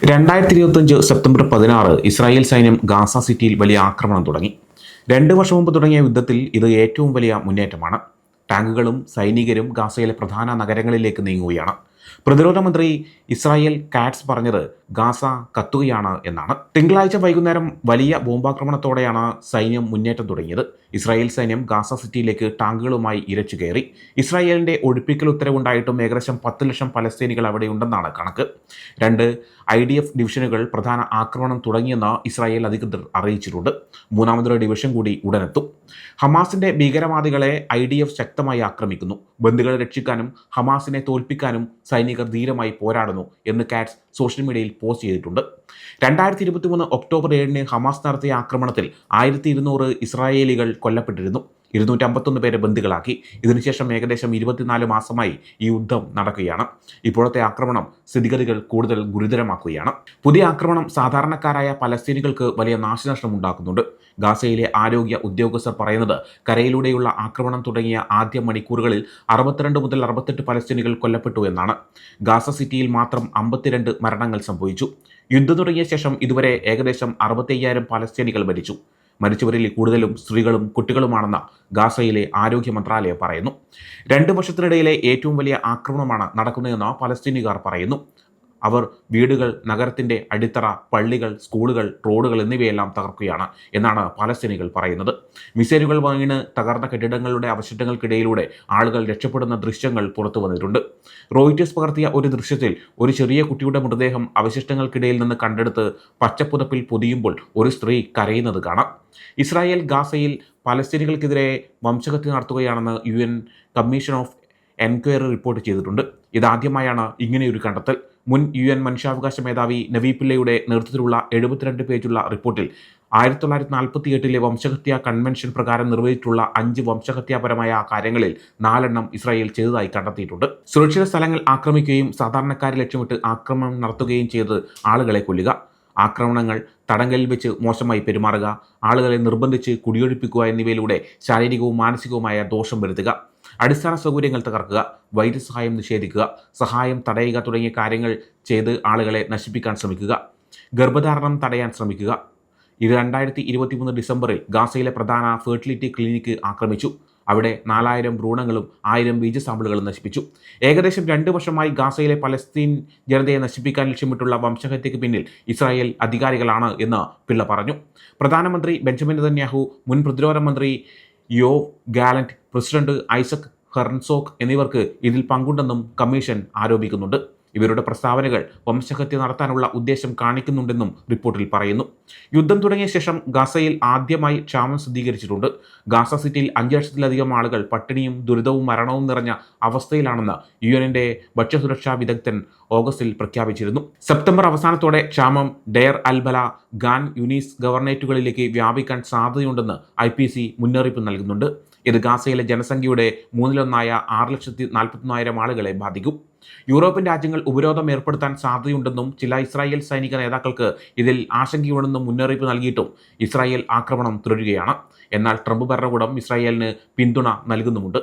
രണ്ടായിരത്തി ഇരുപത്തഞ്ച് സെപ്റ്റംബർ പതിനാറ് ഇസ്രായേൽ സൈന്യം ഗാസ സിറ്റിയിൽ വലിയ ആക്രമണം തുടങ്ങി. രണ്ട് വർഷം മുമ്പ് തുടങ്ങിയ യുദ്ധത്തിൽ ഇത് ഏറ്റവും വലിയ മുന്നേറ്റമാണ്. ടാങ്കുകളും സൈനികരും ഗാസയിലെ പ്രധാന നഗരങ്ങളിലേക്ക് നീങ്ങുകയാണ്. പ്രതിരോധ മന്ത്രി ഇസ്രായേൽ കാറ്റ്സ് പറഞ്ഞത് ഗാസ കത്തുകയാണ് എന്നാണ്. തിങ്കളാഴ്ച വൈകുന്നേരം വലിയ ബോംബാക്രമണത്തോടെയാണ് സൈന്യം മുന്നേറ്റം തുടങ്ങിയത്. ഇസ്രായേൽ സൈന്യം ഗാസ സിറ്റിയിലേക്ക് ടാങ്കുകളുമായി ഇരച്ചു കയറി. ഇസ്രായേലിന്റെ ഒഴിപ്പിക്കൽ ഉത്തരവുണ്ടായിട്ടും ഏകദേശം പത്ത് ലക്ഷം പലസ്തീനികൾ അവിടെ ഉണ്ടെന്നാണ് കണക്ക്. രണ്ട് ഐ ഡി എഫ് ഡിവിഷനുകൾ പ്രധാന ആക്രമണം തുടങ്ങിയെന്ന് ഇസ്രായേൽ അധികൃതർ അറിയിച്ചിട്ടുണ്ട്. മൂന്നാമതൊരു ഡിവിഷൻ കൂടി ഉടനെത്തും. ഹമാസിന്റെ ഭീകരവാദികളെ ഐ ഡി എഫ് ശക്തമായി ആക്രമിക്കുന്നു. ബന്ധുക്കളെ രക്ഷിക്കാനും ഹമാസിനെ തോൽപ്പിക്കാനും സൈനികർ ധീരമായി പോരാടുന്നു എന്ന് കാറ്റ്സ് സോഷ്യൽ മീഡിയയിൽ പോസ്റ്റ് ചെയ്തിട്ടുണ്ട്. രണ്ടായിരത്തി ഇരുപത്തി മൂന്ന് ഒക്ടോബർ ഏഴിന് ഹമാസ് നടത്തിയ ആക്രമണത്തിൽ ആയിരത്തി ഇരുന്നൂറ് ഇസ്രായേലികൾ കൊല്ലപ്പെട്ടിരുന്നു. ഇരുന്നൂറ്റി അമ്പത്തൊന്ന് പേരെ ബന്ദികളാക്കി. ഇതിനുശേഷം ഏകദേശം ഇരുപത്തിനാല് മാസമായി ഈ യുദ്ധം നടക്കുകയാണ്. ഇപ്പോഴത്തെ ആക്രമണം സ്ഥിതിഗതികൾ കൂടുതൽ ഗുരുതരമാക്കുകയാണ്. പുതിയ ആക്രമണം സാധാരണക്കാരായ പലസ്തീനികൾക്ക് വലിയ നാശനഷ്ടം ഉണ്ടാക്കുന്നുണ്ട്. ഗാസയിലെ ആരോഗ്യ ഉദ്യോഗസ്ഥർ പറയുന്നത് കരയിലൂടെയുള്ള ആക്രമണം തുടങ്ങിയ ആദ്യ മണിക്കൂറുകളിൽ അറുപത്തിരണ്ട് മുതൽ അറുപത്തെട്ട് പലസ്തീനികൾ കൊല്ലപ്പെട്ടു എന്നാണ്. ഗാസ സിറ്റിയിൽ മാത്രം അമ്പത്തിരണ്ട് മരണങ്ങൾ സംഭവിച്ചു. യുദ്ധം തുടങ്ങിയ ശേഷം ഇതുവരെ ഏകദേശം അറുപത്തയ്യായിരം പലസ്തീനികൾ മരിച്ചു. മരിച്ചവരിൽ കൂടുതലും സ്ത്രീകളും കുട്ടികളുമാണെന്ന് ഗാസയിലെ ആരോഗ്യ മന്ത്രാലയം പറയുന്നു. രണ്ട് വർഷത്തിനിടയിലെ ഏറ്റവും വലിയ ആക്രമണമാണ് നടക്കുന്നതെന്ന് പലസ്തീനുകാർ പറയുന്നു. അവർ വീടുകൾ നഗരത്തിന്റെ അടിത്തറ പള്ളികൾ സ്കൂളുകൾ റോഡുകൾ എന്നിവയെല്ലാം തകർക്കുകയാണ് എന്നാണ് പാലസ്തീനികൾ പറയുന്നത്. മിസൈലുകൾ വീണ് തകർന്ന കെട്ടിടങ്ങളുടെ അവശിഷ്ടങ്ങൾക്കിടയിലൂടെ ആളുകൾ രക്ഷപ്പെടുന്ന ദൃശ്യങ്ങൾ പുറത്തു വന്നിട്ടുണ്ട്. റോയിറ്റേഴ്സ് പകർത്തിയ ഒരു ദൃശ്യത്തിൽ ഒരു ചെറിയ കുട്ടിയുടെ മൃതദേഹം അവശിഷ്ടങ്ങൾക്കിടയിൽ നിന്ന് കണ്ടെടുത്ത് പച്ചപ്പുതപ്പിൽ പൊതിയുമ്പോൾ ഒരു സ്ത്രീ കരയുന്നത് കാണാം. ഇസ്രായേൽ ഗാസയിൽ പലസ്തീനികൾക്കെതിരെ വംശഹത്യ നടത്തുകയാണെന്ന് U N commission of enquiry report ചെയ്തിട്ടുണ്ട്. ഇതാദ്യമായാണ് ഇങ്ങനെയൊരു കണ്ടെത്തൽ. മുൻ യു എൻ മനുഷ്യാവകാശ മേധാവി നവീ പിള്ളയുടെ നേതൃത്വത്തിലുള്ള എഴുപത്തിരണ്ട് പേജുള്ള റിപ്പോർട്ടിൽ ആയിരത്തി തൊള്ളായിരത്തി നാൽപ്പത്തി എട്ടിലെ വംശഹത്യാ കൺവെൻഷൻ പ്രകാരം നിർവഹിച്ചിട്ടുള്ള അഞ്ച് വംശഹത്യാപരമായ കാര്യങ്ങളിൽ നാലെണ്ണം ഇസ്രായേൽ ചെയ്തതായി കണ്ടെത്തിയിട്ടുണ്ട്. സുരക്ഷിത സ്ഥലങ്ങൾ ആക്രമിക്കുകയും സാധാരണക്കാരെ ലക്ഷ്യമിട്ട് ആക്രമണം നടത്തുകയും ചെയ്ത് ആളുകളെ കൊല്ലുക. ആക്രമണങ്ങൾ തടങ്കലിൽ വെച്ച് മോശമായി പെരുമാറുക. ആളുകളെ നിർബന്ധിച്ച് കുടിയൊഴിപ്പിക്കുക എന്നിവയിലൂടെ ശാരീരികവും മാനസികവുമായ ദോഷം വരുത്തുക. അടിസ്ഥാന സൗകര്യങ്ങൾ തകർക്കുക വൈദ്യസഹായം നിഷേധിക്കുക സഹായം തടയുക തുടങ്ങിയ കാര്യങ്ങൾ ചെയ്ത് ആളുകളെ നശിപ്പിക്കാൻ ശ്രമിക്കുക ഗർഭധാരണം തടയാൻ ശ്രമിക്കുക. ഇത് രണ്ടായിരത്തി ഇരുപത്തി മൂന്ന് ഡിസംബറിൽ ഗാസയിലെ പ്രധാന ഫെർട്ടിലിറ്റി ക്ലിനിക്ക് ആക്രമിച്ചു. അവിടെ നാലായിരം ഭ്രൂണങ്ങളും ആയിരം ബീജ സാമ്പിളുകളും നശിപ്പിച്ചു. ഏകദേശം രണ്ട് വർഷമായി ഗാസയിലെ പലസ്തീൻ ജനതയെ നശിപ്പിക്കാൻ ലക്ഷ്യമിട്ടുള്ള വംശഹത്യക്ക് പിന്നിൽ ഇസ്രായേൽ അധികാരികളാണ് എന്ന് പിള്ള പറഞ്ഞു. പ്രധാനമന്ത്രി ബെഞ്ചമിൻ നെതന്യാഹു മുൻ പ്രതിരോധ മന്ത്രി യോ ഗാലന്റ് പ്രസിഡന്റ് ഐസക് ഹെർൻസോക്ക് എന്നിവർക്ക് ഇതിൽ പങ്കുണ്ടെന്നും കമ്മീഷൻ ആരോപിക്കുന്നുണ്ട്. ഇവരുടെ പ്രസ്താവനകൾ വംശഹത്യ നടത്താനുള്ള ഉദ്ദേശം കാണിക്കുന്നുണ്ടെന്നും റിപ്പോർട്ടിൽ പറയുന്നു. യുദ്ധം തുടങ്ങിയ ശേഷം ഗാസയിൽ ആദ്യമായി ക്ഷാമം സ്ഥിരീകരിച്ചിട്ടുണ്ട്. ഗാസ സിറ്റിയിൽ അഞ്ച് ലക്ഷത്തിലധികം ആളുകൾ പട്ടിണിയും ദുരിതവും മരണവും നിറഞ്ഞ അവസ്ഥയിലാണെന്ന് യു എന്നിന്റെ ഭക്ഷ്യസുരക്ഷാ വിദഗ്ധൻ ഓഗസ്റ്റിൽ പ്രഖ്യാപിച്ചിരുന്നു. സെപ്റ്റംബർ അവസാനത്തോടെ ക്ഷാമം ഡെയർ അൽബല ഗാൻ യുനീസ് ഗവർണേറ്റുകളിലേക്ക് വ്യാപിക്കാൻ സാധ്യതയുണ്ടെന്ന് ഐ മുന്നറിയിപ്പ് നൽകുന്നുണ്ട്. ഇത് ഗാസയിലെ ജനസംഖ്യയുടെ മൂന്നിലൊന്നായ ആറ് ലക്ഷത്തി നാൽപ്പത്തൊന്നായിരം ആളുകളെ ബാധിക്കും. യൂറോപ്യൻ രാജ്യങ്ങൾ ഉപരോധം ഏർപ്പെടുത്താൻ സാധ്യതയുണ്ടെന്നും ചില ഇസ്രായേൽ സൈനിക നേതാക്കൾക്ക് ഇതിൽ ആശങ്കയുണ്ടെന്നും മുന്നറിയിപ്പ് നൽകിയിട്ടും ഇസ്രായേൽ ആക്രമണം തുടരുകയാണ്. എന്നാൽ ട്രംപ് ഭരണകൂടം ഇസ്രായേലിന് പിന്തുണ നൽകുന്നുമുണ്ട്.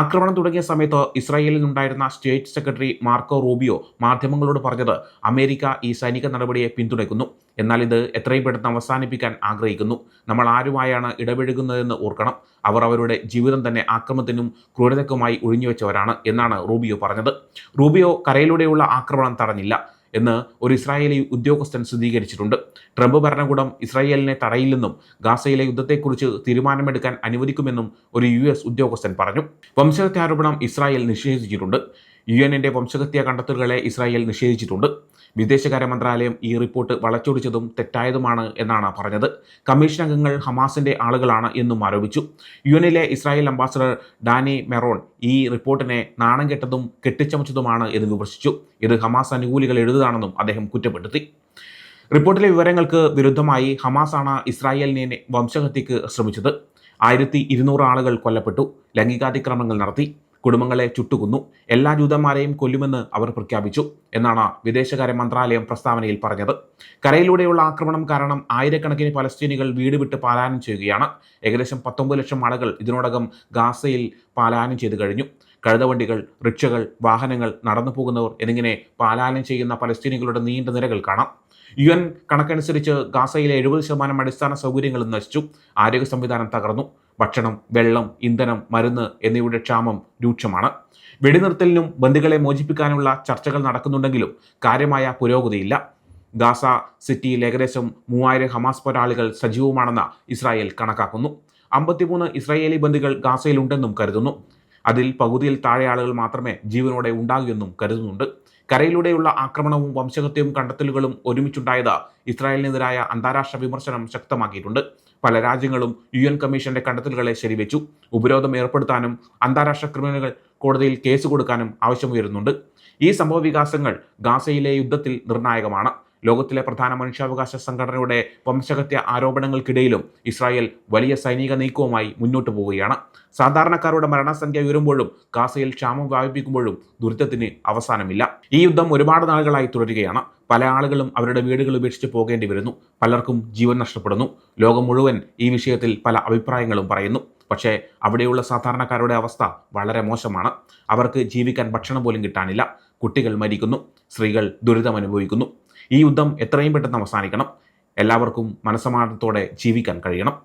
ആക്രമണം തുടങ്ങിയ സമയത്ത് ഇസ്രായേലിൽ ഉണ്ടായിരുന്ന സ്റ്റേറ്റ് സെക്രട്ടറി മാർക്കോ റൂബിയോ മാധ്യമങ്ങളോട് പറഞ്ഞത് അമേരിക്ക ഈ സൈനിക നടപടിയെ പിന്തുണയ്ക്കുന്നു. എന്നാൽ ഇത് എത്രയും പെട്ടെന്ന് അവസാനിപ്പിക്കാൻ ആഗ്രഹിക്കുന്നു. നമ്മൾ ആരുമായാണ് ഇടപഴകുന്നതെന്ന് ഓർക്കണം. അവർ അവരുടെ ജീവിതം തന്നെ ആക്രമണത്തിനും ക്രൂരതയ്ക്കുമായി ഒഴിഞ്ഞുവെച്ചവരാണ് എന്നാണ് റൂബിയോ പറഞ്ഞത്. റൂബിയോ കരയിലൂടെയുള്ള ആക്രമണം തടഞ്ഞില്ല എന്ന് ഒരു ഇസ്രായേലി ഉദ്യോഗസ്ഥൻ സ്ഥിരീകരിച്ചിട്ടുണ്ട്. ട്രംപ് ഭരണകൂടം ഇസ്രായേലിനെ തടയില്ലെന്നും ഗാസയിലെ യുദ്ധത്തെക്കുറിച്ച് തീരുമാനമെടുക്കാൻ അനുവദിക്കുമെന്നും ഒരു യു എസ് ഉദ്യോഗസ്ഥൻ പറഞ്ഞു. വംശഹത്യാരോപണം ഇസ്രായേൽ നിഷേധിച്ചിട്ടുണ്ട്. യു എന്നിന്റെ വംശഹത്യ കണ്ടെത്തലുകളെ ഇസ്രായേൽ നിഷേധിച്ചിട്ടുണ്ട്. വിദേശകാര്യ മന്ത്രാലയം ഈ റിപ്പോർട്ട് വളച്ചൊടിച്ചതും തെറ്റായതുമാണ് എന്നാണ് പറഞ്ഞത്. കമ്മീഷൻ അംഗങ്ങൾ ഹമാസിന്റെ ആളുകളാണ് എന്നും ആരോപിച്ചു. യു എന്നിലെ ഇസ്രായേൽ അംബാസഡർ ഡാനി മെറോൺ ഈ റിപ്പോർട്ടിനെ നാണം കെട്ടതും കെട്ടിച്ചമച്ചതുമാണ് എന്ന് വിമർശിച്ചു. ഇത് ഹമാസ് അനുകൂലികൾ എഴുതുകയാണെന്നും അദ്ദേഹം കുറ്റപ്പെടുത്തി. റിപ്പോർട്ടിലെ വിവരങ്ങൾക്ക് വിരുദ്ധമായി ഹമാസാണ് ഇസ്രായേലിനെ വംശഹത്യക്ക് ശ്രമിച്ചത്. ആയിരത്തി ഇരുന്നൂറ് ആളുകൾ കൊല്ലപ്പെട്ടു. ലൈംഗികാതിക്രമങ്ങൾ നടത്തി. കുടുംബങ്ങളെ ചുട്ടുകുന്നു. എല്ലാ ജൂതന്മാരെയും കൊല്ലുമെന്ന് അവർ പ്രഖ്യാപിച്ചു എന്നാണ് വിദേശകാര്യ മന്ത്രാലയം പ്രസ്താവനയിൽ പറഞ്ഞത്. കരയിലൂടെയുള്ള ആക്രമണം കാരണം ആയിരക്കണക്കിന് പലസ്തീനികൾ വീട് വിട്ട് പാലായനം ചെയ്യുകയാണ്. ഏകദേശം പത്തൊമ്പത് ലക്ഷം ആളുകൾ ഇതിനോടകം ഗാസയിൽ പാലായനം ചെയ്തു കഴിഞ്ഞു. കഴുതവണ്ടികൾ റിക്ഷകൾ വാഹനങ്ങൾ നടന്നു പോകുന്നവർ എന്നിങ്ങനെ പാലായനം ചെയ്യുന്ന പലസ്തീനികളുടെ നീണ്ട നിരകൾ കാണാം. യു എൻ കണക്കനുസരിച്ച് ഗാസയിലെ എഴുപത് ശതമാനം അടിസ്ഥാന സൗകര്യങ്ങളും നശിച്ചു. ആരോഗ്യ സംവിധാനം തകർന്നു. ഭക്ഷണം വെള്ളം ഇന്ധനം മരുന്ന് എന്നിവയുടെ ക്ഷാമം രൂക്ഷമാണ്. വെടിനിർത്തലിനും ബന്ദികളെ മോചിപ്പിക്കാനുള്ള ചർച്ചകൾ നടക്കുന്നുണ്ടെങ്കിലും കാര്യമായ പുരോഗതിയില്ല. ഗാസ സിറ്റിയിൽ ഏകദേശം മൂവായിരം ഹമാസ് പോരാളികൾ സജീവമാണെന്ന് ഇസ്രായേൽ കണക്കാക്കുന്നു. അമ്പത്തിമൂന്ന് ഇസ്രായേലി ബന്ദികൾ ഗാസയിലുണ്ടെന്നും കരുതുന്നു. അതിൽ പകുതിയിൽ താഴെ ആളുകൾ മാത്രമേ ജീവനോടെ ഉണ്ടാകൂ എന്നും കരുതുന്നുണ്ട്. കരയിലൂടെയുള്ള ആക്രമണവും വംശഹത്യവും കണ്ടെത്തലുകളും ഒരുമിച്ചുണ്ടായത് ഇസ്രായേലിനെതിരായ അന്താരാഷ്ട്ര വിമർശനം ശക്തമാക്കിയിട്ടുണ്ട്. പല രാജ്യങ്ങളും യു എൻ കമ്മീഷന്റെ കണ്ടെത്തലുകളെ ശരിവെച്ചു. ഉപരോധം ഏർപ്പെടുത്താനും അന്താരാഷ്ട്ര ക്രിമിനലുകൾ കോടതിയിൽ കേസ് കൊടുക്കാനും ആവശ്യമുയരുന്നുണ്ട്. ഈ സംഭവ വികാസങ്ങൾ ഗാസയിലെ യുദ്ധത്തിൽ നിർണായകമാണ്. ലോകത്തിലെ പ്രധാന മനുഷ്യാവകാശ സംഘടനയുടെ വംശഹത്യ ആരോപണങ്ങൾക്കിടയിലും ഇസ്രായേൽ വലിയ സൈനിക നീക്കവുമായി മുന്നോട്ട് പോവുകയാണ്. സാധാരണക്കാരുടെ മരണസംഖ്യ ഉയരുമ്പോഴും ഗാസയിൽ ക്ഷാമം വ്യാപിപ്പിക്കുമ്പോഴും ദുരിതത്തിന് അവസാനമില്ല. ഈ യുദ്ധം ഒരുപാട് നാളുകളായി തുടരുകയാണ്. പല ആളുകളും അവരുടെ വീടുകൾ ഉപേക്ഷിച്ച് പോകേണ്ടി വരുന്നു. പലർക്കും ജീവൻ നഷ്ടപ്പെടുന്നു. ലോകം മുഴുവൻ ഈ വിഷയത്തിൽ പല അഭിപ്രായങ്ങളും പറയുന്നു. പക്ഷേ അവിടെയുള്ള സാധാരണക്കാരുടെ അവസ്ഥ വളരെ മോശമാണ്. അവർക്ക് ജീവിക്കാൻ ഭക്ഷണം പോലും കിട്ടാനില്ല. കുട്ടികൾ മരിക്കുന്നു. സ്ത്രീകൾ ദുരിതം അനുഭവിക്കുന്നു. ഈ യുദ്ധം എത്രയും പെട്ടെന്ന് അവസാനിക്കണം. എല്ലാവർക്കും മനസ്സമാനത്തോടെ ജീവിക്കാൻ കഴിയണം.